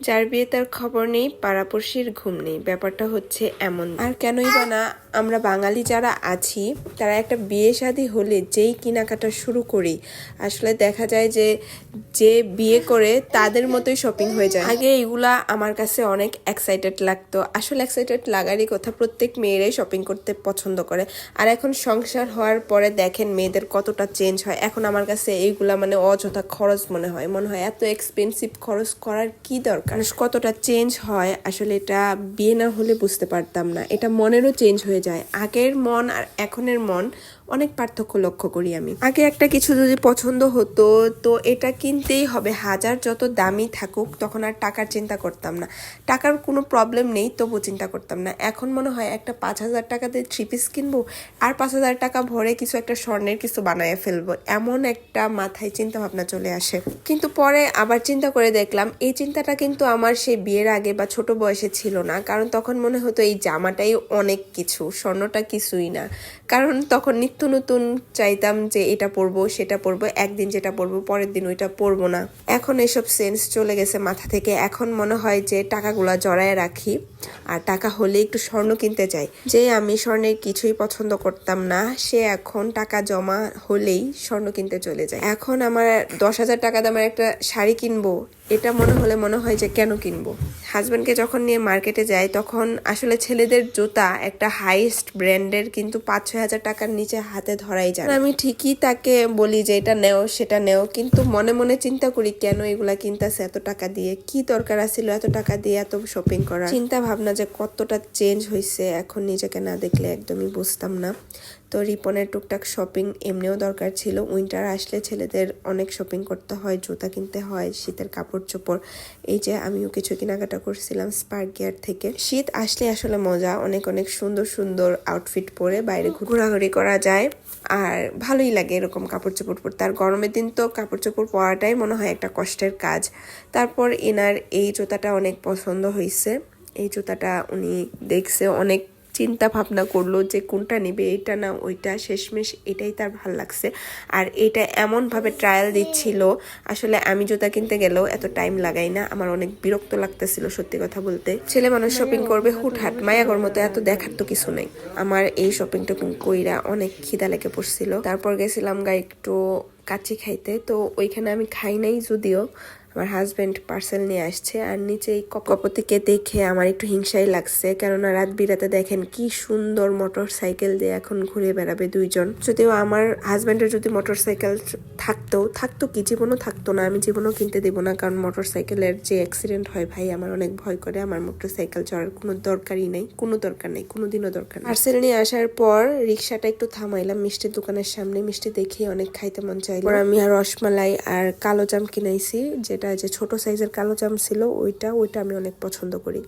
যার বিয়ে তার খবর নেই, পাড়াপড়শির ঘুম নেই। ব্যাপারটা হচ্ছে এমন। আর কেনই বা না আমরা বাঙালি যারা আছি, তারা একটা বিয়ে শাদী হলে যেই কেনাকাটা শুরু করি, আসলে দেখা যায় যে যে বিয়ে করে তাদের মতোই শপিং হয়ে যায়। আগে এগুলা আমার কাছে অনেক এক্সাইটেড লাগতো। আসলে এক্সাইটেড লাগারই কথা, প্রত্যেক মেয়েরাই শপিং করতে পছন্দ করে। আর এখন সংসার হওয়ার পরে দেখেন মেয়েদের কতটা চেঞ্জ হয়। এখন আমার কাছে এইগুলা মানে অযথা খরচ মনে হয়। মনে হয় এত এক্সপেন্সিভ খরচ করার কি দরকার? কতটা চেঞ্জ হয়, আসলে এটা বিয়ে না হলে বুঝতে পারতাম না। এটা মনেরও চেঞ্জ হয়ে যায়। আগের মন আর এখনের মন অনেক পার্থক্য লক্ষ্য করি আমি। আগে একটা কিছু যদি পছন্দ হতো, তো এটা কিনতেই হবে। হাজার যত দামি থাকুক, তখন আর টাকার চিন্তা করতাম না। টাকার কোনো প্রবলেম নেই তবু চিন্তা করতাম না। এখন মনে হয় একটা পাঁচ হাজার টাকাতে থ্রি পিস কিনবো, আর পাঁচ হাজার টাকা ভরে কিছু একটা স্বর্ণের কিছু বানায় ফেলব। এমন একটা মাথায় চিন্তা ভাবনা চলে আসে। কিন্তু পরে আবার চিন্তা করে দেখলাম, এই চিন্তাটা কিন্তু আমার সেই বিয়ের আগে বা ছোট বয়সে ছিল না। কারণ তখন মনে হতো এই জামাটাই অনেক কিছু। স্বর্ণটা কিছুই না। কারণ তখন নিত্য নতুন চাইতাম যে এটা পরবো, সেটা পরবো, একদিন যেটা পরবো, পরের দিন ওইটা পরবো না। এখন এসব সেন্স চলে গেছে মাথা থেকে। এখন মনে হয় যে টাকাগুলা জড়ায় রাখি, আর টাকা হলে একটু স্বর্ণ কিনতে চাই। যে আমি স্বর্ণের কিছুই পছন্দ করতাম না, সে এখন টাকা জমা হলেই স্বর্ণ কিনতে চলে যায়। এখন আমার দশ হাজার টাকা দামের একটা শাড়ি কিনবো এটা মনে হলে মনে হয় যে কেন কিনবো? হাজব্যান্ডকে যখন নিয়ে মার্কেটে যাই, তখন আসলে ছেলেদের জুতা একটা হাইস্ট ব্র্যান্ডের কিন্তু পাঁচ ছয় হাজার টাকার নিচে হাতে ধরাই যায় আমি ঠিকই তাকে বলি যে এটা নেও, সেটা নেও, কিন্তু মনে মনে চিন্তা করি কেন এগুলা কিনতেছে, এত টাকা দিয়ে? কি দরকার আছিল এত টাকা দিয়ে এত শপিং করা চিন্তা ভাবনা যে কতটা চেঞ্জ হয়েছে এখন নিজেকে না দেখলে একদমই বুঝতাম না। তো রিপনের টুকটাক শপিং এমনিও দরকার ছিল। উইন্টার আসলে ছেলেদের অনেক শপিং করতে হয়, জুতা কিনতে হয়, শীতের কাপড় চোপড়। এই যে আমিও কিছু কেনাকাটা করছিলাম স্পার্ক গিয়ার থেকে। শীত আসলে আসলে মজা, অনেক অনেক সুন্দর সুন্দর আউটফিট পরে বাইরে ঘোরাঘুরি করা যায়। আর ভালোই লাগে এরকম কাপড় চোপড় পরতে। আর গরমের দিন তো কাপড় চোপড় পরাটাই মনে হয় একটা কষ্টের কাজ। তারপর এনার এই জুতাটা অনেক পছন্দ হয়েছে এই জুতাটা উনি দেখছে অনেক চিন্তা ভাবনা করল যে কোনটা নেবে, এটা না ওইটা, শেষমেশ এটাই তার ভালো লাগছে। আর এটা এমনভাবে ট্রায়াল দিচ্ছিল, আসলে আমি জুতা কিনতে গেলেও এত টাইম লাগাই না, আমার অনেক বিরক্ত লাগতেছিল সত্যি কথা বলতে। ছেলে মানুষ শপিং করবে হুটহাট মায়াগর মতো এত দেখার তো কিছু নেই। আমার এই শপিং টপিং কইরা অনেক খিদা লেগে পড়ছিল। তারপর গেছিলাম গা একটু কাচি খাইতে, তো ওইখানে আমি খাই নাই যদিও আমার হাজব্যান্ড পার্সেল নিয়ে আসছে আর নিচে এই কপতিকে দেখে আমার একটু হিংসাই লাগছে। কেননা রাত বিরাতে দেখেন কি সুন্দর মোটর সাইকেল দিয়ে এখন ঘুরে বেড়াবে দুইজন। যদিও আমার হাজব্যান্ডের যদি মোটর সাইকেল থাকতো থাকতো কি? জীবনও থাকতো না। আমি জীবনও কিনতে দেবো না, কারণ মোটর সাইকেলের যে অ্যাক্সিডেন্ট হয় ভাই, আমার অনেক ভয় করে। আমার মোটর সাইকেল চড়ার কোনো দরকারই নেই। কোনো দরকার নেই, কোনোদিনও দরকার নেই। পার্সেল নিয়ে আসার পর রিক্সাটা একটু থামাইলাম মিষ্টির দোকানের সামনে। মিষ্টি দেখে অনেক খাইতে মন চাইলো। আমি আর রসমালাই আর কালো জাম কিনাইছি যেটা যে ছোট সাইজের কালো জাম ছিল ওইটা ওইটা আমি অনেক পছন্দ করি।